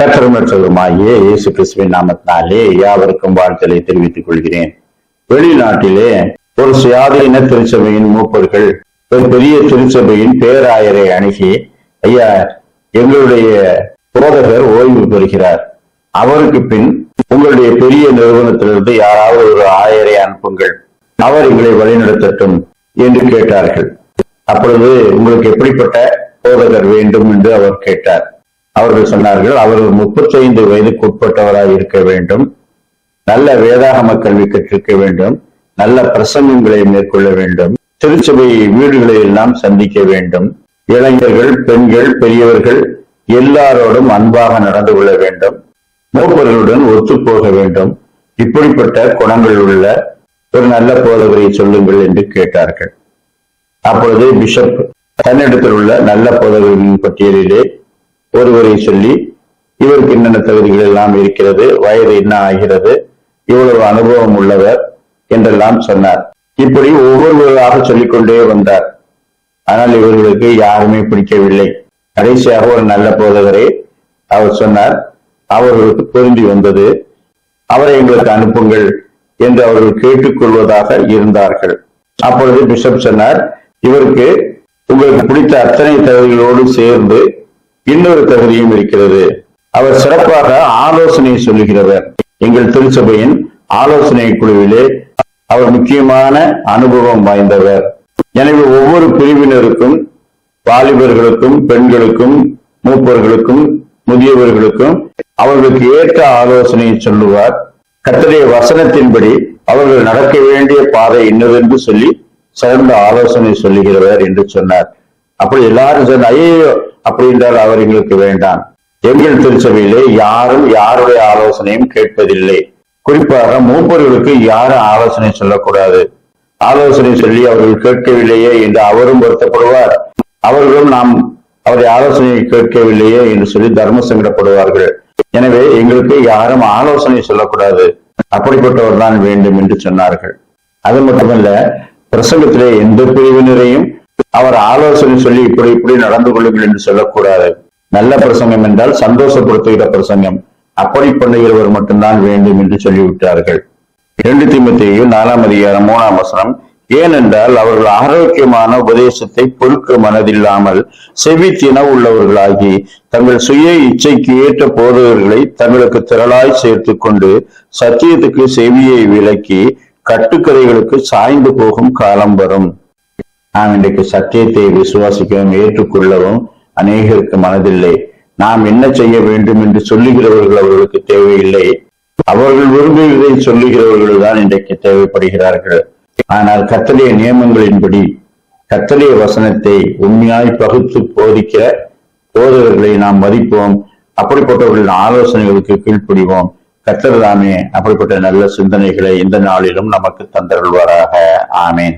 கற்றமற்றவருமாகிய இயேசு கிறிஸ்துவின் நாமத்தினாலே யாவருக்கும் வாழ்த்தலை தெரிவித்துக் கொள்கிறேன். வெளிநாட்டிலே ஒரு சுயாதீன திருச்சபையின் மூப்பர்கள் ஒரு பெரிய திருச்சபையின் பேராயரை அணுகி ஐயா எங்களுடைய போதகர் ஓய்வு பெறுகிறார். அவருக்கு பின் உங்களுடைய பெரிய நிறுவனத்திலிருந்து யாராவது ஒரு ஆயரை அனுப்புங்கள். அவர் எங்களை வழிநடத்தட்டும் என்று கேட்டார்கள். அப்பொழுது உங்களுக்கு எப்படிப்பட்ட போதகர் வேண்டும்? என்று அவர் கேட்டார். அவர்கள் சொன்னார்கள் அவர்கள் முப்பத்தைந்து வயதுக்கு உட்பட்டவராக இருக்க வேண்டும். நல்ல வேதாகம கல்வி கற்றிருக்க வேண்டும். நல்ல பிரசங்கங்களை மேற்கொள்ள வேண்டும். திருச்சபை வீடுகளை எல்லாம் சந்திக்க வேண்டும். இளைஞர்கள் பெண்கள் பெரியவர்கள் எல்லாரோடும் அன்பாக நடந்து கொள்ள வேண்டும். மூப்பர்களுடன் ஒத்து போக வேண்டும். இப்படிப்பட்ட குணங்கள் உள்ள ஒரு நல்ல போதகரை சொல்லுங்கள் என்று கேட்டார்கள். அப்பொழுது பிஷப் தன்னிடத்தில் உள்ள நல்ல போதகர்களின் பட்டியலிலே ஒருவரை சொல்லி இவருக்கு என்னென்ன தகுதிகள் எல்லாம் இருக்கிறது? வயது என்ன ஆகிறது? இவ்வளவு அனுபவம் உள்ளவர் என்றெல்லாம் சொன்னார். இப்படி ஒவ்வொருவராக சொல்லிக்கொண்டே வந்தார். ஆனால் இவர்களுக்கு யாருமே பிடிக்கவில்லை. கடைசியாக ஒரு நல்ல போதகரே அவர் சொன்னார் அவர்களுக்கு பொருந்தி வந்தது. அவரை எங்களுக்கு அனுப்புங்கள் என்று அவர்கள் கேட்டுக்கொள்வதாக இருந்தார்கள். அப்பொழுது பிஷப் சொன்னார் இவருக்கு உங்களுக்கு பிடித்த அத்தனை தகுதிகளோடு சேர்ந்து இன்னொரு தகுதியும் இருக்கிறது. அவர் சிறப்பாக ஆலோசனை சொல்லுகிறவர். எங்கள் திருச்சபையின் ஆலோசனை குழுவிலே அவர் முக்கியமான அனுபவம் வாய்ந்தவர். எனவே ஒவ்வொரு பிரிவினருக்கும் வாலிபர்களுக்கும் பெண்களுக்கும் மூப்பர்களுக்கும் முதியவர்களுக்கும் அவர்களுக்கு ஏற்ற ஆலோசனையை சொல்லுவார். கத்தடைய வசனத்தின்படி அவர்கள் நடக்க வேண்டிய பாதை இன்னதென்று சொல்லி சிறந்த ஆலோசனை சொல்லுகிறவர் என்று சொன்னார். அப்படி எல்லாரும் சொன்ன ஐயோ அப்படி என்றால் அவர் எங்களுக்கு வேண்டாம். எங்கள் திருச்சபையிலே யாரும் யாருடைய ஆலோசனையும் கேட்பதில்லை. குறிப்பாக மூப்பர்களுக்கு யாரும் ஆலோசனை சொல்லக்கூடாது. ஆலோசனை சொல்லி அவர்கள் கேட்கவில்லையே என்று அவரும் வருத்தப்படுவார். அவர்களும் நாம் அவருடைய ஆலோசனையை கேட்கவில்லையே என்று சொல்லி தர்ம சங்கடப்படுவார்கள். எனவே எங்களுக்கு யாரும் ஆலோசனை சொல்லக்கூடாது. அப்படிப்பட்டவர் தான் வேண்டும் என்று சொன்னார்கள். அது மட்டுமல்ல பிரசங்கத்திலே எந்த பிரிவினரையும் அவர் ஆலோசனை சொல்லி இப்படி இப்படி நடந்து கொள்ளுங்கள் என்று சொல்லக்கூடாது. நல்ல பிரசங்கம் என்றால் சந்தோஷப்படுத்துகிற பிரசங்கம். அப்படி பண்ணுகிறவர் மட்டும்தான் வேண்டும் என்று சொல்லிவிட்டார்கள். இரண்டு திமுத்தையும் நாலாம் அதிகாரம் மூணாம் வசனம். ஏனென்றால் அவர்கள் ஆரோக்கியமான உபதேசத்தை பொறுக்க மனதில்லாமல் செவித்தின உள்ளவர்களாகி தங்கள் சுய இச்சைக்கு ஏற்ற போதவர்களை தங்களுக்கு திரளாய் சேர்த்து கொண்டு சத்தியத்துக்கு செவியை விலக்கி கட்டுக்கதைகளுக்கு சாய்ந்து போகும் காலம் வரும். நாம் இன்றைக்கு சத்தியத்தை விசுவாசிக்கவும் ஏற்றுக்கொள்ளவும் அநேகருக்கு மனதில்லை. நாம் என்ன செய்ய வேண்டும் என்று சொல்லுகிறவர்கள் அவர்களுக்கு தேவையில்லை. அவர்கள் விரும்புவதை சொல்லுகிறவர்கள் தான் இன்றைக்கு தேவைப்படுகிறார்கள். ஆனால் கத்தலிய நியமங்களின்படி கத்தலிய வசனத்தை உண்மையாய் பகுத்து போதிக்கிற போதகர்களை நாம் மதிப்போம். அப்படிப்பட்டவர்களின் ஆலோசனைகளுக்கு கீழ்ப்படிவோம். கத்தர் தாமே அப்படிப்பட்ட நல்ல சிந்தனைகளை இந்த நாளிலும் நமக்கு தந்தருள்வாராக. ஆமேன்.